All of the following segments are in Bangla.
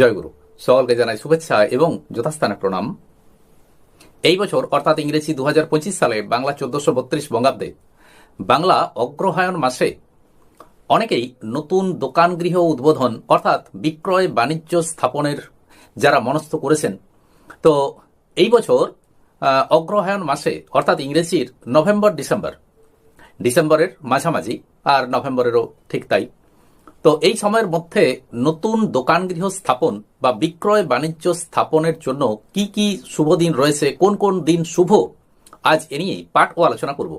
জয়গুরু। সকলকে জানাই শুভেচ্ছা এবং যথাস্থানে প্রণাম। এই বছর, অর্থাৎ ইংরেজি দু হাজার পঁচিশ সালে বাংলা চোদ্দশো বত্রিশ বঙ্গাব্দে বাংলা অগ্রহায়ণ মাসে অনেকেই নতুন দোকান গৃহ উদ্বোধন, অর্থাৎ বিক্রয় বাণিজ্য স্থাপনের যারা মনস্থ করেছেন। তো এই বছর অগ্রহায়ণ মাসে, অর্থাৎ ইংরেজির নভেম্বর ডিসেম্বর ডিসেম্বরের মাঝামাঝি, আর নভেম্বরেরও ঠিক তাই। তো এই সময়ের মধ্যে নতুন দোকান গৃহ স্থাপন বা বিক্রয় বাণিজ্য স্থাপনের জন্য কি কি শুভ দিন রয়েছে, কোন কোন দিন শুভ, আজ এ নিয়েই পাঠ ও আলোচনা করব।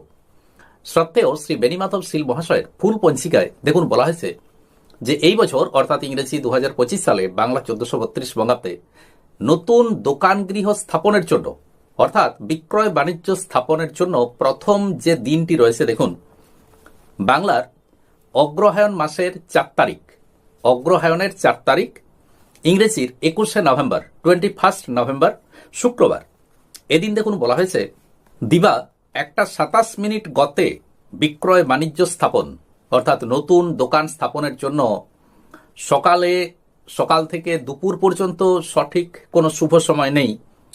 সত্ত্বেও শ্রী বেনিমাধব শীল মহাশয়ের ফুল পঞ্চিকায় দেখুন বলা হয়েছে যে এই বছর, অর্থাৎ ইংরেজি দু হাজার পঁচিশ সালে বাংলা চোদ্দশো বত্রিশ বঙ্গাব্দে, নতুন দোকান গৃহ স্থাপনের জন্য, অর্থাৎ বিক্রয় বাণিজ্য স্থাপনের জন্য প্রথম যে দিনটি রয়েছে দেখুন। বাংলার অগ্রহায়ণ মাসের চার তারিখ। অগ্রহায়ণের চার তারিখ, ইংরেজির একুশে নভেম্বর টোয়েন্টি ফার্স্ট নভেম্বর, শুক্রবার। এদিন দেখুন বলা হয়েছে, দিবা একটা সাতাশ মিনিট গতে বিক্রয় বাণিজ্য স্থাপন, অর্থাৎ নতুন দোকান স্থাপনের জন্য সকালে, সকাল থেকে দুপুর পর্যন্ত সঠিক কোনো শুভ সময় নেই।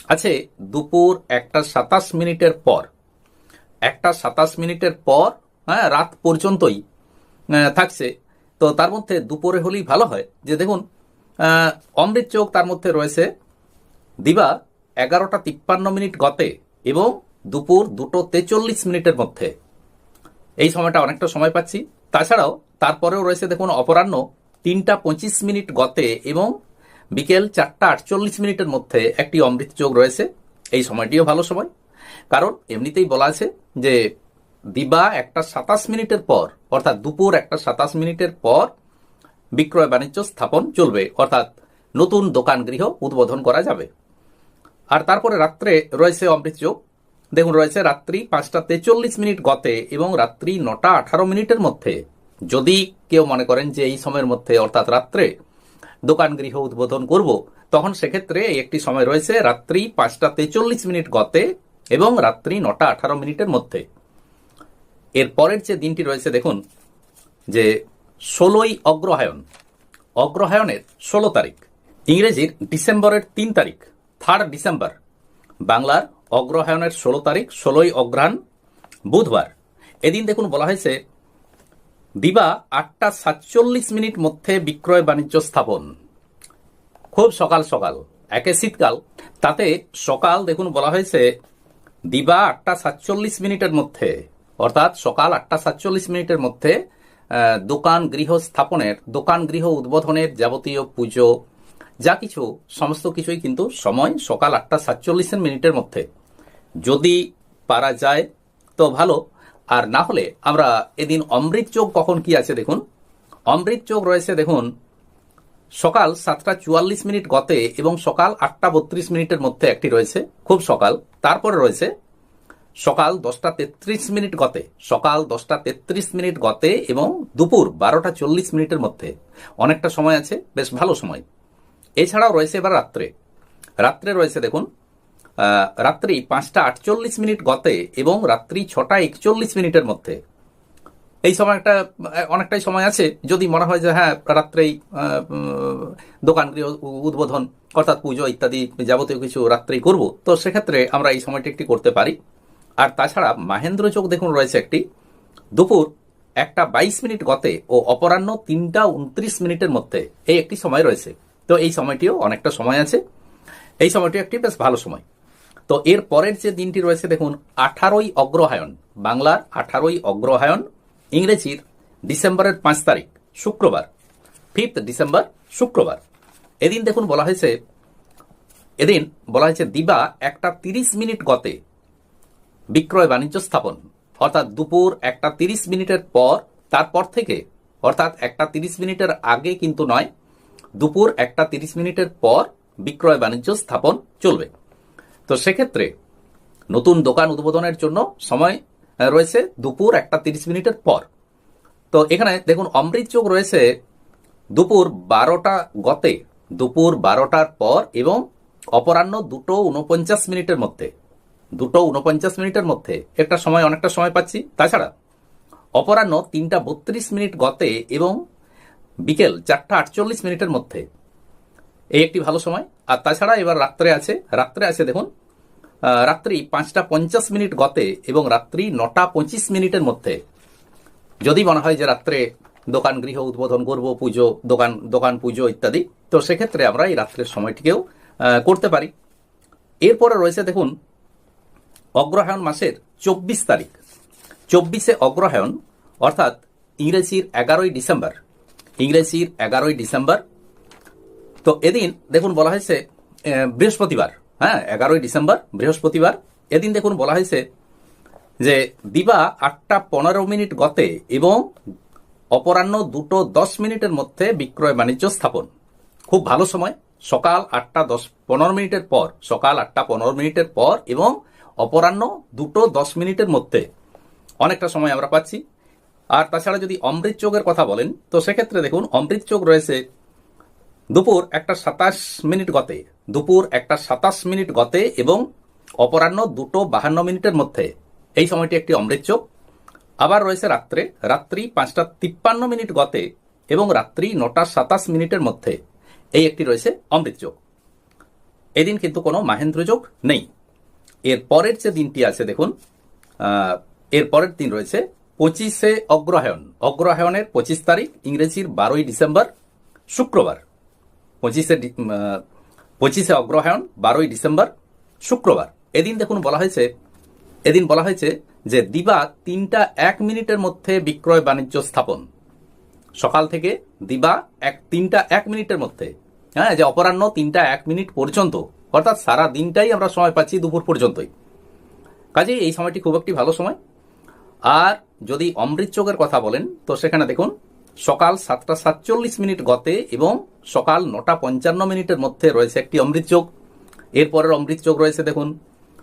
আছে, দুপুর একটা সাতাশ মিনিটের পর। একটা সাতাশ মিনিটের পর হ্যাঁ রাত পর্যন্তই থাকছে। তো তার মধ্যে দুপুরে হলেই ভালো হয়। যে দেখুন অমৃত চোখ তার মধ্যে রয়েছে দিবা এগারোটা তিপ্পান্ন মিনিট গতে এবং দুপুর দুটো তেচল্লিশ মিনিটের মধ্যে। এই সময়টা অনেকটা সময় পাচ্ছি। তাছাড়াও তারপরেও রয়েছে দেখুন অপরাহ্ন তিনটা পঁচিশ মিনিট গতে এবং বিকেল চারটা আটচল্লিশ মিনিটের মধ্যে একটি অমৃত যোগ রয়েছে। এই সময়টিও ভালো সময়। কারণ এমনিতেই বলা আছে যে দিবা একটা সাতাশ মিনিটের পর, অর্থাৎ দুপুর একটা সাতাশ মিনিটের পর বিক্রয় বাণিজ্য স্থাপন চলবে, অর্থাৎ নতুন দোকান গৃহ উদ্বোধন করা যাবে। আর তারপরে রাত্রে রয়েছে অমৃত যোগ। দেখুন, রয়েছে রাত্রি পাঁচটা তেচল্লিশ মিনিট গতে এবং রাত্রি নটা আঠারো মিনিটের মধ্যে। যদি কেউ মনে করেন যে এই সময়ের মধ্যে, অর্থাৎ রাত্রে দোকান গৃহ উদ্বোধন করব, তখন সেক্ষেত্রে একটি সময় রয়েছে রাত্রি পাঁচটা তেচল্লিশ মিনিট গতে এবং রাত্রি নটা আঠারো মিনিটের মধ্যে। এর পরের যে দিনটি রয়েছে, দেখুন, যে ষোলোই অগ্রহায়ণ, অগ্রহায়ণের ষোলো তারিখ, ইংরেজির ডিসেম্বরের তিন তারিখ থার্ড ডিসেম্বর বাংলার অগ্রহায়ণের ষোলো তারিখ, ষোলোই অগ্রহায়ণ, বুধবার। এদিন দেখুন, বলা হয়েছে, দিবা আটটা সাতচল্লিশ মিনিট মধ্যে বিক্রয় বাণিজ্য স্থাপন। খুব সকাল সকাল, একে শীতকাল। তাতে সকাল, দেখুন, বলা হয়েছে, দিবা আটটা সাতচল্লিশ মিনিটের মধ্যে অর্থাৎ সকাল আটটা সাতচল্লিশ মিনিটের মধ্যে দোকান গৃহ স্থাপনের দোকান গৃহ উদ্বোধনের যাবতীয় পুজো, যা কিছু, সমস্ত কিছুই কিন্তু সময় সকাল আটটা সাতচল্লিশ মিনিটের মধ্যে। যদি পারা যায়, তো ভালো। আর না হলে আমরা এদিন অমৃত চোখ কখন কি আছে দেখুন। অমৃত চোখ রয়েছে দেখুন, সকাল সাতটা চুয়াল্লিশ মিনিট গতে এবং সকাল আটটা বত্রিশ মিনিটের মধ্যে একটি রয়েছে, খুব সকাল। তারপরে রয়েছে সকাল দশটা তেত্রিশ মিনিট গতে, সকাল দশটা তেত্রিশ মিনিট গতে এবং দুপুর বারোটা চল্লিশ মিনিটের মধ্যে। অনেকটা সময় আছে, বেশ ভালো সময়। এছাড়াও রয়েছে এবার রাত্রে। রাত্রে রয়েছে দেখুন রাত্রি পাঁচটা আটচল্লিশ মিনিট গতে এবং রাত্রি ছটা একচল্লিশ মিনিটের মধ্যে। এই সময় একটা, অনেকটাই সময় আছে, যদি মনে হয় যে হ্যাঁ রাত্রেই দোকান গৃহ উদ্বোধন, অর্থাৎ পুজো ইত্যাদি যাবতীয় কিছু রাত্রেই করব, তো সেক্ষেত্রে আমরা এই সময়টি একটি করতে পারি। আর তাছাড়া মাহেন্দ্র যোগ দেখুন রয়েছে একটি। দুপুর একটা বাইশ মিনিট গতে ও অপরাহ্ন তিনটা উনত্রিশ মিনিটের মধ্যে এই একটি সময় রয়েছে। তো এই সময়টিও অনেকটা সময় আছে। এই সময়টি একটি বেশ ভালো সময়। তো এর পরের যে দিনটি রয়েছে দেখুন, আঠারোই অগ্রহায়ণ, বাংলার আঠারোই অগ্রহায়ণ, ইংরেজির ডিসেম্বরের পাঁচ তারিখ, শুক্রবার, ফিফথ ডিসেম্বর, শুক্রবার। এদিন দেখুন বলা হয়েছে, এদিন বলা হয়েছে দিবা একটা তিরিশ মিনিট গতে বিক্রয় বাণিজ্য স্থাপন। অর্থাৎ দুপুর একটা তিরিশ মিনিটের পর, তারপর থেকে, অর্থাৎ একটা তিরিশ মিনিটের আগে কিন্তু নয়, দুপুর একটা তিরিশ মিনিটের পর বিক্রয় বাণিজ্য স্থাপন চলবে। তো সেক্ষেত্রে নতুন দোকান উদ্বোধনের জন্য সময় রয়েছে দুপুর একটা তিরিশ মিনিটের পর। তো এখানে দেখুন, অমৃত যোগ রয়েছে দুপুর বারোটা গতে, দুপুর বারোটার পর এবং অপরাহ্ন দুটো উনপঞ্চাশ মিনিটের মধ্যে। দুটো উনপঞ্চাশ মিনিটের মধ্যে। একটা সময়, অনেকটা সময় পাচ্ছি। তাছাড়া, অপরাহ্ন তিনটা বত্রিশ মিনিট গতে এবং বিকেল চারটা আটচল্লিশ মিনিটের মধ্যে। এই একটি ভালো সময়। আর তাছাড়া এবার রাত্রে আছে। রাত্রে আছে, দেখুন রাত্রি পাঁচটা পঞ্চাশ মিনিট গতে এবং রাত্রি নটা পঁচিশ মিনিটের মধ্যে। যদি মনে হয় যে রাত্রে দোকান গৃহ উদ্বোধন করব, পুজো, দোকান দোকান পুজো ইত্যাদি, তো সেক্ষেত্রে আমরা এই রাত্রের সময়টিকেও করতে পারি। এরপরে রয়েছে, দেখুন অগ্রহায়ণ মাসের চব্বিশ তারিখ। চব্বিশে অগ্রহায়ণ, অর্থাৎ ইংরেজির এগারোই ডিসেম্বর। ইংরেজির এগারোই ডিসেম্বর। তো এদিন দেখুন বলা হয়েছে বৃহস্পতিবার। হ্যাঁ এগারোই ডিসেম্বর, বৃহস্পতিবার। এদিন দেখুন বলা হয়েছে যে দিবা আটটা পনেরো মিনিট গতে এবং অপরাহ্ন দুটো দশ মিনিটের মধ্যে বিক্রয় বাণিজ্য স্থাপন। খুব ভালো সময়। সকাল আটটা দশ পনেরো মিনিটের পর, সকাল আটটা পনেরো মিনিটের পর এবং অপরাহ্ন দুটো দশ মিনিটের মধ্যে। অনেকটা সময় আমরা পাচ্ছি। আর তাছাড়া যদি অমৃত যোগের কথা বলেন, তো সেক্ষেত্রে দেখুন, অমৃত যোগ রয়েছে দুপুর একটা সাতাশ মিনিট গতে, দুপুর একটা সাতাশ মিনিট গতে এবং অপরাহ্ন দুটো বাহান্ন মিনিটের মধ্যে। এই সময়টি একটি অমৃত যোগ আবার রয়েছে রাত্রে, রাত্রি পাঁচটা তিপ্পান্ন মিনিট গতে এবং রাত্রি নটা সাতাশ মিনিটের মধ্যে। এই একটি রয়েছে অমৃত যোগ এদিন কিন্তু কোনো মাহেন্দ্র যোগ নেই। এর পরের যে দিনটি আছে, দেখুন এর পরের দিন রয়েছে পঁচিশে অগ্রহায়ণ। অগ্রহায়ণের পঁচিশ তারিখ, ইংরেজির বারোই ডিসেম্বর, শুক্রবার। পঁচিশে পঁচিশে অগ্রহায়ণ, বারোই ডিসেম্বর, শুক্রবার। এদিন দেখুন বলা হয়েছে, এদিন বলা হয়েছে যে দিবা তিনটা এক মিনিটের মধ্যে বিক্রয় বাণিজ্য স্থাপন। সকাল থেকে দিবা এক, তিনটা এক মিনিটের মধ্যে। হ্যাঁ যে অপরাহ্ন তিনটা এক মিনিট পর্যন্ত। অর্থাৎ সারা দিনটাই আমরা সময় পাচ্ছি দুপুর পর্যন্তই। কাজেই এই সময়টি খুব একটি ভালো সময়। আর যদি অমৃত যোগের কথা বলেন, তো সেখানে দেখুন, সকাল সাতটা সাতচল্লিশ মিনিট গতে এবং সকাল নটা পঞ্চান্ন মিনিটের মধ্যে রয়েছে একটি অমৃত যোগ এরপরের অমৃত যোগ রয়েছে দেখুন,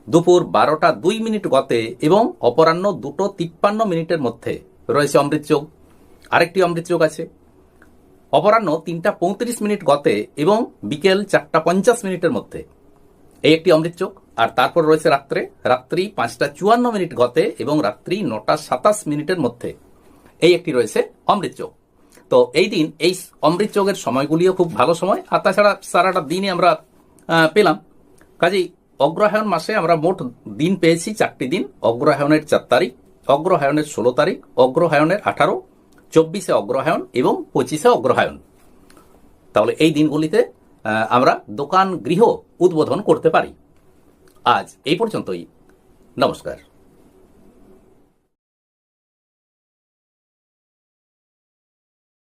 দুপুর বারোটা দুই মিনিট গতে এবং অপরাহ্ন দুটো তিপ্পান্ন মিনিটের মধ্যে রয়েছে অমৃত যোগ আরেকটি অমৃত যোগ আছে। অপরাহ্ন তিনটা পঁয়ত্রিশ মিনিট গতে এবং বিকেল চারটা পঞ্চাশ মিনিটের মধ্যে এই একটি অমৃত চোখ। আর তারপর রয়েছে রাত্রে। রাত্রি পাঁচটা চুয়ান্ন মিনিট গতে এবং রাত্রি নটা সাতাশ মিনিটের মধ্যে। এই একটি রয়েছে অমৃত চোখ। তো এই দিন এই অমৃত যোগের সময়গুলিও খুব ভালো সময়। আর তাছাড়া সারাটা দিনই আমরা পেলাম। কাজেই অগ্রহায়ণ মাসে আমরা মোট দিন পেয়েছি চারটি দিন। অগ্রহায়ণের চার তারিখ, অগ্রহায়ণের ষোলো তারিখ, অগ্রহায়ণের আঠারো, চব্বিশে অগ্রহায়ণ এবং পঁচিশে অগ্রহায়ণ। তাহলে এই দিনগুলিতে আমরা দোকান গৃহ উদ্বোধন করতে পারি। আজ এই পর্যন্তই। নমস্কার।